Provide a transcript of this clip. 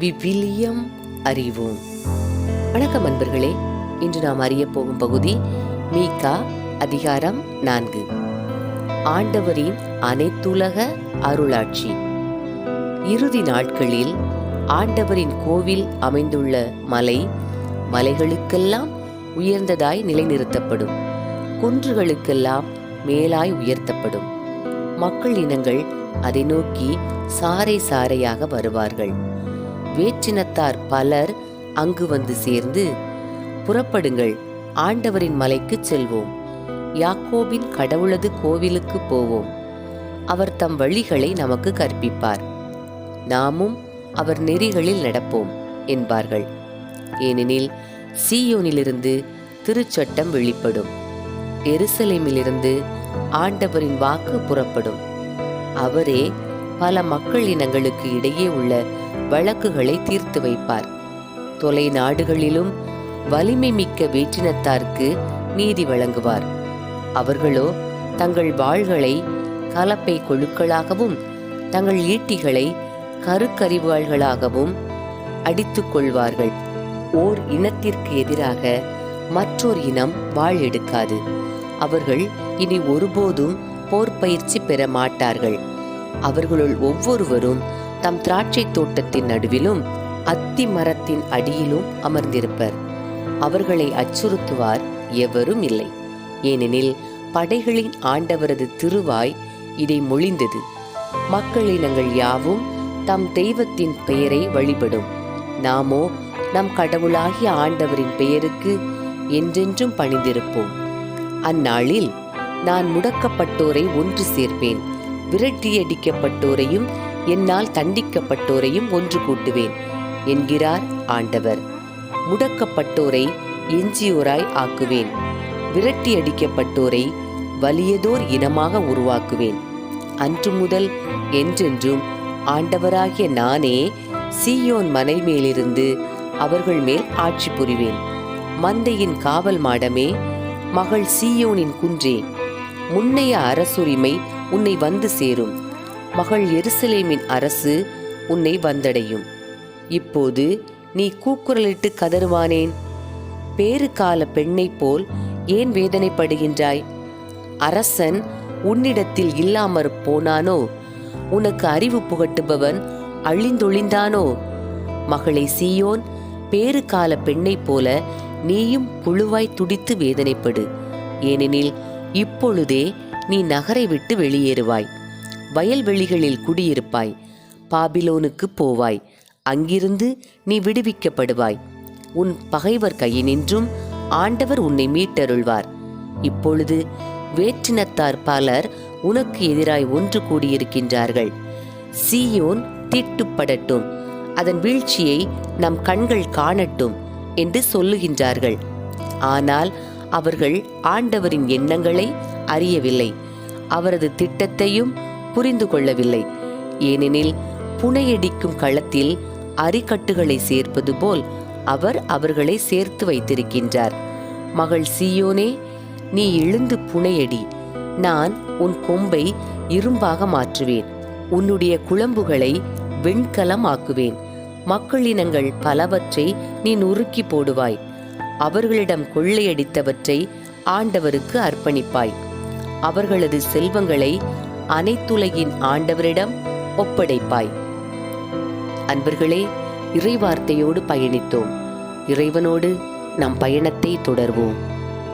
விவிலியம் அறிவோம். வணக்கம் அன்பர்களே இன்று நாம் அறிய போகும் பகுதி மீகா அதிகாரம் நான்கு. ஆண்டவரின் அனைத்துலக அருளாட்சி. இறுதி நாட்களில் ஆண்டவரின் கோவில் அமைந்துள்ள மலை மலைகளுக்கெல்லாம் உயர்ந்ததாய் நிலைநிறுத்தப்படும். குன்றுகளுக்கெல்லாம் மேலாய் உயர்த்தப்படும். மக்கள் இனங்கள் அதை நோக்கி சாறை சாறையாக வருவார்கள். வேற்றினத்தார் பலர் அங்கு வந்து சேர்ந்து புறப்படுங்கள் ஆண்டவரின் மலைக்குச் செல்வோம். யாக்கோபின் கடவுளது கோவிலுக்கு போவோம். அவர் தம் வழிகளை நமக்கு கற்பிப்பார். நாமும் அவர் நெறிகளில் நடப்போம் என்பார்கள். ஏனெனில் சீயோனிலிருந்து திருச்சட்டம் வெளிப்படும். எருசலேமிலிருந்து ஆண்டவரின் வாக்கு புறப்படும். அவரே பல மக்கள் இனங்களுக்கு இடையே உள்ள வழக்குகளை தீர்த்து வைப்பார். தொலை நாடுகளிலும் வலிமை மிக்க வேற்றினத்தார்க்கு நீதி வழங்குவார். அவர்களோ தங்கள் வாள்களை கலப்பை கொழுக்களாகவும் தங்கள் ஈட்டிகளை கருக்கறிவாள்களாகவும் அடித்துக் கொள்வார்கள். ஓர் இனத்திற்கு எதிராக மற்றொரு இனம் வாழ் எடுக்காது. அவர்கள் இனி ஒருபோதும் போர் பயிற்சி பெற மாட்டார்கள். அவர்களுள் ஒவ்வொருவரும் தம் திராட்சை தோட்டத்தின் நடுவிலும் அத்தி மரத்தின் அடியிலும் அமர்ந்திருப்பர். அவர்களை அச்சுறுத்துவார் எவரும் இல்லை. ஏனெனில் படைகளின் ஆண்டவரது திருவாய் இதை மொழிந்தது. மக்களினங்கள் யாவும் தம் தெய்வத்தின் பெயரை வழிபடும். நாமோ நம் கடவுளாகிய ஆண்டவரின் பெயருக்கு என்றென்றும் பணிந்திருப்போம். அந்நாளில் நான் முடக்கப்பட்டோரை ஒன்று சேர்ப்பேன். விரட்டியடிக்கப்பட்டோரையும் என்னால் தண்டிக்கப்பட்டோரையும் ஒன்று கூட்டுவேன் என்கிறார் ஆண்டவர். முடக்கப்பட்டோரை எஞ்சியோராய் ஆக்குவேன். விரட்டியடிக்கப்பட்டோரை வலியதோர் இனமாக உருவாக்குவேன். அன்று முதல் என்றென்றும் ஆண்டவராகிய நானே சீயோன் மலை மேலிருந்து அவர்கள் மேல் ஆட்சி புரிவேன். மந்தையின் காவல் மாடமே மகள் சீயோனின் குன்றே. முன்னைய அரசுரிமை உன்னை வந்து சேரும். மகள் எருசலேமின் அரசு உன்னை வந்தடையும். இப்போது நீ கூக்குரலிட்டு கதறுவானேன். பேறு கால பெண்ணைப் போல் ஏன் வேதனைப்படுகின்றாய்? அரசன் உன்னிடத்தில் இல்லாமற் போனானோ? உனக்கு அறிவு புகட்டுபவன் அழிந்தொழிந்தானோ? மகளை சீயோன் பேறு கால பெண்ணைப் போல நீயும் புழுவாய் துடித்து வேதனைப்படு. ஏனெனில் இப்பொழுதே நீ நகரை விட்டு வெளியேறுவாய். வயல்வெளிகளில் குடியிருப்பாய். பாபிலோனுக்கு போவாய். அங்கிருந்து நீ விடுவிக்கப்படுவாய். உன் பகைவர் கையினின்றும் ஆண்டவர் உன்னை மீட்டருள்வார். இப்பொழுது வேற்றினத்தார் பலர் உனக்கு எதிராய் ஒன்று கூடியிருக்கின்றார்கள். சீயோன் தீட்டுப்படட்டும். அதன் வீழ்ச்சியை நம் கண்கள் காணட்டும் என்று சொல்லுகின்றார்கள். ஆனால் அவர்கள் ஆண்டவரின் எண்ணங்களை அறியவில்லை. அவரது திட்டத்தையும் புரிந்து கொள்ளவில்லை. ஏனெனில் புனையடிக்கும் களத்தில் அரிக்கட்டுகளை சேர்ப்பது போல் அவர் அவர்களை சேர்த்து வைத்திருக்கின்றார். மகள் சியோனே நீ எழுந்து புனையடி. நான் உன் கொம்பை இரும்பாக மாற்றுவேன். உன்னுடைய குழம்புகளை வெண்கலம் ஆக்குவேன் மக்களினங்கள் பலவற்றை நீ நுறுக்கி போடுவாய். அவர்களிடம் கொள்ளையடித்தவற்றை ஆண்டவருக்கு அர்ப்பணிப்பாய். அவர்களது செல்வங்களை அனைத்துலகின் ஆண்டவரிடம் ஒப்படைப்பாய். அன்பர்களே இறைவார்த்தையோடு பயணித்தோம். இறைவனோடு நம் பயணத்தை தொடர்வோம்.